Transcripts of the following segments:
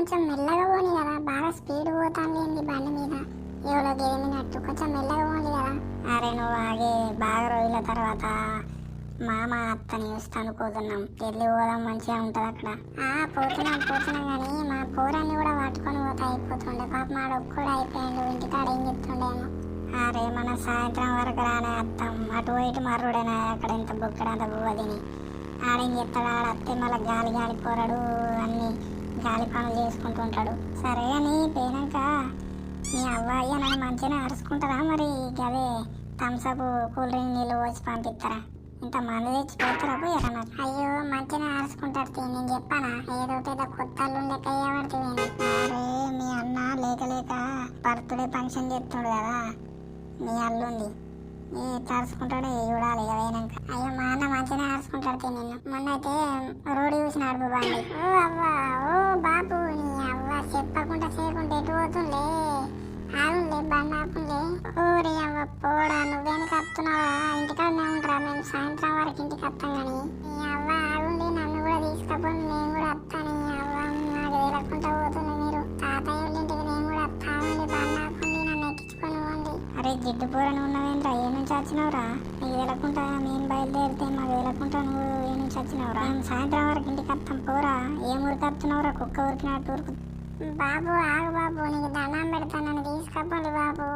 కొంచెం మెల్లగా పోని కదా. బాగా స్పీడ్ పోతాంది బండి మీద. ఎవరో గెలిమినట్టు కొంచెం మెల్లగా పోండి కదా. అరే నువ్వు ఆగే బాగా రోజుల తర్వాత మామ అత్తని చూస్తాను పోతున్నాం వెళ్ళి పోదాం మంచిగా ఉంటుంది అక్కడ. ఆ పోతున్నాం పోతున్నాం కానీ మా పోరాన్ని కూడా పట్టుకొని పోతా అయిపోతుండే. పాప మా కూడా అయిపోయాడు. ఇంటికాడ ఏం చెప్తుండేమో అరే మన సాయంత్రం వరకు రానే అత్తం. అటు ఇటు మర్రుడేనా అక్కడ ఎంత బుక్కడంత బువ్వదిని ఆడేం చెప్తాడు? ఆడ అత్తే మళ్ళీ గాలి గాలి పోరాడు అన్ని. గాలి పనులు చేసుకుంటూ ఉంటాడు. సరే అని పోయినాక మీ అవ్వయ్య నన్ను మంచిగానే అరుచుకుంటారా మరి? అదే థమ్స్అప్ కూల్ డ్రింక్ నీళ్ళు వచ్చి పంపిస్తారా? ఇంత మంది తెచ్చి పెడతారా పోయారా నాకు అయ్యో మంచిగా అరుచుకుంటారు తీ, నేను చెప్పానా? ఏదో పెద్ద కొత్త లెక్క అయ్యబడితే అరే మీ అన్న లేక లేక బర్త్డే ఫంక్షన్ చేస్తుండు కదా మీ అల్లుంది ఏ తరుచుకుంటాడో చూడాలి పోయినాక. అయ్యో మా అన్న మంచిగా అరుచుకుంటాడు తీ నిన్ను మొన్న అయితే రోడ్డు చూసి నడుపు బండి ఓ అవ్వ ఓ బాబు నీ అవ్వ చెప్పకుండా చేయకుండా ఎటు పోతుండే? ఆగుండే బండి ఆపుండే. ఓరి అవ్వ పోడా నువ్వేనికి వస్తున్నావా ఇంటికాడనే ఉంటారా మేము సాయంత్రం వరకు ఇంటికి వస్తాం కానీ నీ అవ్వ ఆగుండి నన్ను కూడా తీసుకపోయి నేను కూడా వస్తాను. నీ అవ్వ నాకు పోతుంది మీరు. తాతయ్య ఇంటికి నేను కూడా బండి ఆపుండి నన్ను ఎక్కించుకొని పోండి. అరే జిడ్డు పూరని ఉన్నవేంద్రా ఏ నుంచి వచ్చినావురా నీకు వెళ్ళకుండా నేను బయలుదేరితే మాకు వెళ్ళకుండా నువ్వు నుంచి వచ్చినావురా సాయంత్రం వరకు ఇంటికి వస్తాం పోరా. ఏం ఊరికి వస్తున్నావురా కుక్క ఊరికినట్టు ఊరుకు. బాబు ఆగు బాబు నీకు దండం పెడతాను నన్ను తీసుకపోండి బాబు.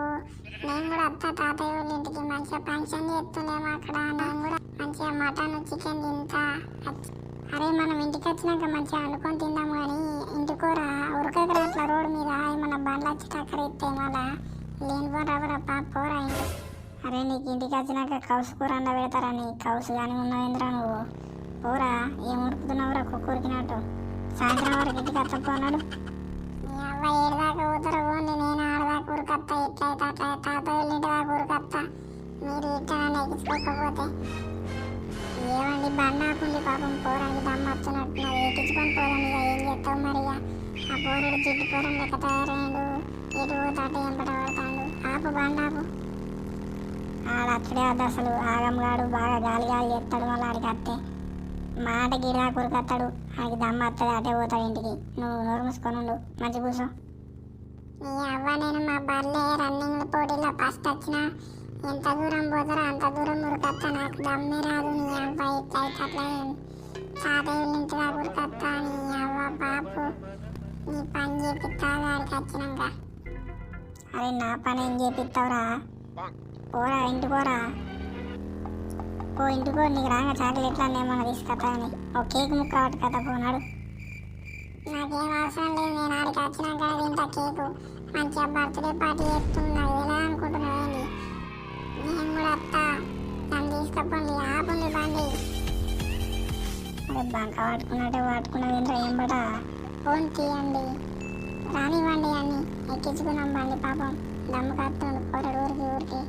నేను కూడా అత్త తాతయ్య వాళ్ళ ఇంటికి మంచిగా ఫంక్షన్ చేస్తున్నాము అక్కడ. నేను కూడా మంచిగా మటన్ చికెన్ తింటా. అరే మనం ఇంటికి వచ్చినాక మంచిగా అనుకొని తిందాం కానీ ఇంటికూర? ఉరకకరా అట్లా రోడ్డు మీద ఏమన్నా బండ్లు వచ్చి టక్కర ఇస్తే మళ్ళా లేని పోరా పా పోరా అరే నీకు ఇంటికి వచ్చినాక కౌసు కూర అండ పెడతారని కౌసు కానీ ఉన్నావేంద్రా నువ్వు? పోరా ఏం ఉరుకుతున్నావురా కుక్క ఉరికినట్టు సాయంత్రం వరకు ఇంటికి వస్తపోన్నాడు అవ్వ ఏడుదాకా పోతారు పోండి నేను ఆడదాకా ఉరకత్తా ఇట్లయితే అట్లా తాత ఇంటి దాకా ఉరకత్తా మీరు ఇట్లా నన్ను ఎక్కించుకోకపోతే. ఏమండి బండాకుండి పాపం పోరానికి దమ్మ వస్తున్నట్టున్నది. ఎక్కించుకొని పోదాం ఇక ఏం చేస్తావు మరి ఇక? ఆ పోరుడు జిడ్డు పోరం లెక్క తయారయ్యాడు ఎటు పోతాట ఎంపట పడతాడు. ఆపు బండాపు ఆపు ఆడక్కడే వద్దు అసలు. ఆగంగాడు బాగా గాలి గాలి చేస్తాడు మళ్ళీ ఆడికి అత్తే. మాట గిడా కొరుకత్తాడు ఆడికి దమ్మ వస్తుంది అటే పోతాడు ఇంటికి. నువ్వు నోరు మూసుకొని ఉండు మంచి కూర్చో. నీ అవ్వ నేను మా బర్లే రన్నింగ్ పోటీలో ఫస్ట్ వచ్చిన ఎంత దూరం పోతారో అంత దూరం ఉరకత్తా. నాకు దమ్మే రాదు నీ అవ్వ ఇట్లా ఇట్లా అట్లా తాతయ్య ఇంటి దాకా ఉరకత్తా నీ అవ్వ బాపు నీ పని చేపిస్తా ఆడికి వచ్చినాక. అరే నా పని ఏం చేపిస్తావురా పోరా ఇంటి పోరా. ఓ ఇంటికో నీకు రాగా చాక్లెట్లు అన్నీ ఏమన్నా తీసుకొస్తాయని ఓ కేక్ ముక్క ఒకటి కథ పోనాడు నాకేం అవసరం లేదు నేను ఆడికి వచ్చినాక తింటా కేకు. మంచిగా బర్త్డే పార్టీ చేస్తున్నా ఎలా అనుకుంటున్నావేంటి నేను కూడా వస్తా. నన్ను తీసుకపోండి ఆపండి బండి. అరే బంక పట్టుకున్నట్టే పట్టుకున్నది ఏం బట? ఫోన్ తీయండి. రానివ్వండి అని ఎక్కించుకున్నాం బండి పాపం. దమ్ము కత్తుండు పొరడు ఊరికి ఊరికి.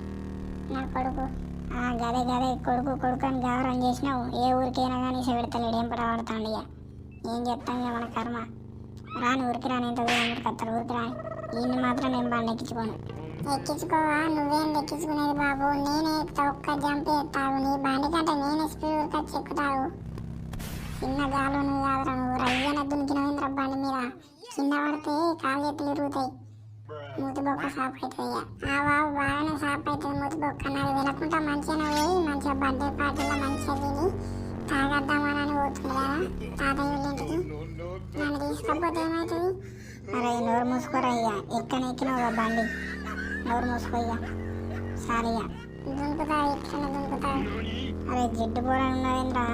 నా కొడుకు. గదే గదే కొడుకు కొడుకు అని గౌరవం చేసినావు. ఏ ఊరికైనా కానీ చెబెడతలేడు ఏం పడబడతాండి ఇక? ఏం చెప్తాం ఇక మన కర్మ? రాని ఊరికి రాని ఎంత దూరం ఊరికి ఊరికి రాని. ఈయన్ని మాత్రం నేను బండి ఎక్కించుకోను. ఎక్కించుకోవా? నువ్వేం ఎక్కించుకునేది బాబు? నేనే ఒక్క జంప్ ఎత్తావు నీ బండి కంటే నేనే స్పీడ్ ఊరికి వచ్చి ఎక్కుతావు చిన్న గాలు నువ్వు కాదురా నువ్వు రయ్యన దునికినవేంద్ర బండి మీద. కింద పడితే కాలు చేతులు ఇరుగుతాయి. మూతి బొక్క సాప్ అవుతుంది ఆ బాబు బాగానే సాప్ అవుతుంది మూతి బొక్క. నాకు వినకుండా మంచిగా పోయి మంచిగా బర్త్డే పార్టీలో మంచిగా తిని తాగద్దామని పోతుంది కదా తాతయ్య ఇంటికి. నన్ను తీసుకపోతే ఏమవుతుంది అరే నోరు మూసుకోరా అయ్యా ఎక్కన ఎక్కినావు బండి. నోరు మూసుకో ఇయ్యా సారీ దునుకుతావు ఎట్లనే దునుకుతావు అరే జిడ్డు పోరా ఉన్నావేంద్రా?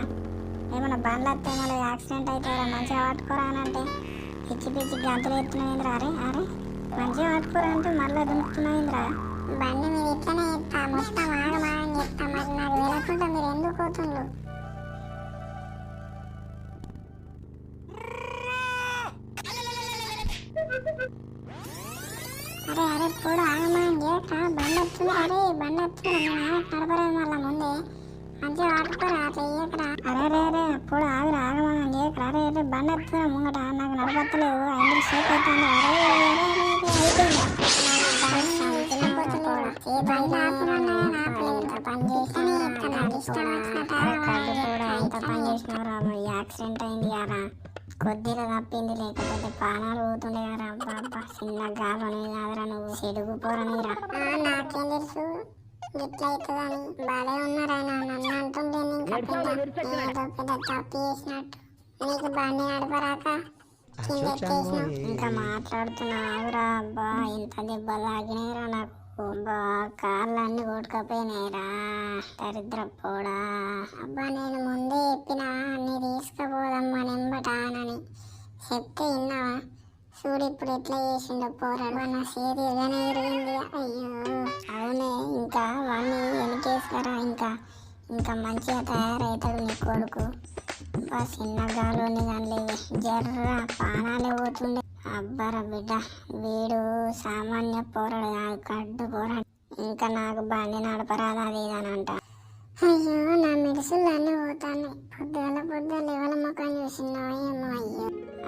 ఏమన్నా బండ్లు వస్తే మళ్ళీ యాక్సిడెంట్ అవుతారా మంచిగా పట్టుకోరా అని అంటే పిచ్చి పిచ్చి గంతులు ఎత్తున్నాయింద్రా అరే అరే. మంచిగా పట్టుకోరా అంటే మళ్ళీ దునుకుతున్నాయింద్రా బండి మీరు ఇట్లనే ఎత్తా మొత్తం ఆగమాగని చెప్తా మరి నాకు వెళ్ళకుండా మీరు ఎందుకు పోతుండ్రు? అరే అరే ఇప్పుడు ఆగమాగని చేయక బండి వస్తుంది. అరే బండి వస్తుంది. నేను ఆగ నడపలేదు మళ్ళీ ముందే. మంచిగా పట్టుకోరా అట్లా చేయకరా అరే రే రే అప్పుడు బండి వస్తుందా ముంగట నాకు నడపత్తలేదు ఐదు అవుతుంది అరే యాక్సిడెంట్ అయింది యారా కొద్దిగా తప్పింది లేకపోతే ప్రాణాలు పోతుండే కదా చిన్న గాలని కాదురా నువ్వు చెడుగు పోరనిరా నాకేం తెలుసు? గిట్ల అవుతుందని బాగా ఉన్నారాయన నన్ను అంటుండే ఇంకా పెద్ద తప్పు చేసినట్టు. నీకు నడపరాక అబ్బా. ఇంత దెబ్బలు తాగినాయిరా నాకు. అబ్బా కాళ్ళన్నీ కొట్టుకపోయినాయిరా. దరిద్ర పోడా. అబ్బా నేను ముందే చెప్పినా అన్ని తీసుకుపోదమ్మా నెంబటానని చెప్తే విన్నావా? చూడు ఇప్పుడు ఎట్లా చేసిండో పోరాడు. నా చేతి ఇలానే ఇరిగింది అయ్యో. అవునే ఇంకా వాడిని వెనకేసుకరా ఇంకా. ఇంకా మంచిగా తయారవుతాడు నీ కొడుకు. అబ్బా చిన్న గాలోని దానిలో జర్ర పానాలే పోతుండే. అబ్బారా బిడ్డ వీడు సామాన్య పోరాడు కాదు కడ్డు పోరాడు. ఇంకా నాకు బండి నడపరాదు అది అని అంట అయ్యో నా మెడిసిన్లు అన్నీ పోతాను పొద్దుగల పొద్దుగల ఎవరి ముఖం చూసినావో ఏమో అయ్యో.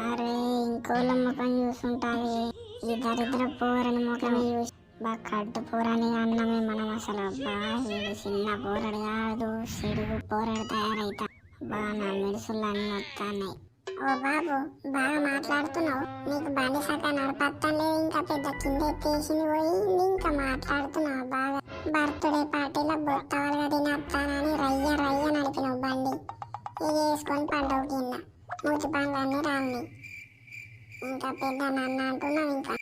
అరే ఇంకోళ్ళ ముఖం చూసుంటావి. ఈ దరిద్ర పోరని ముఖమే చూసి అబ్బా కడ్డు పోరని అన్నమే మనం అసలు అబ్బా వీడు చిన్న పోరడు కాదు సిడుగు పోరడు తయారైతా. అబ్బా నా మెడిసిన్లు అన్నీ వస్తున్నాయి ఓ బాబు బాగా మాట్లాడుతున్నావు. నీకు బండి సక నడపత్తలే ఇంకా పెద్ద కింద ఎత్తేసింది పోయి ఇంకా మాట్లాడుతున్నావు బాగా. బర్త్డే పార్టీలో బొత్తవాళ్ళగా తినత్తానని రయ్య రయ్య నడిపినావు బండి. ఇది వేసుకొని పడ్డావు కింద. మూతి పనులన్నీ రాలి ఇంకా పెద్ద నన్ను అంటున్నావు ఇంకా.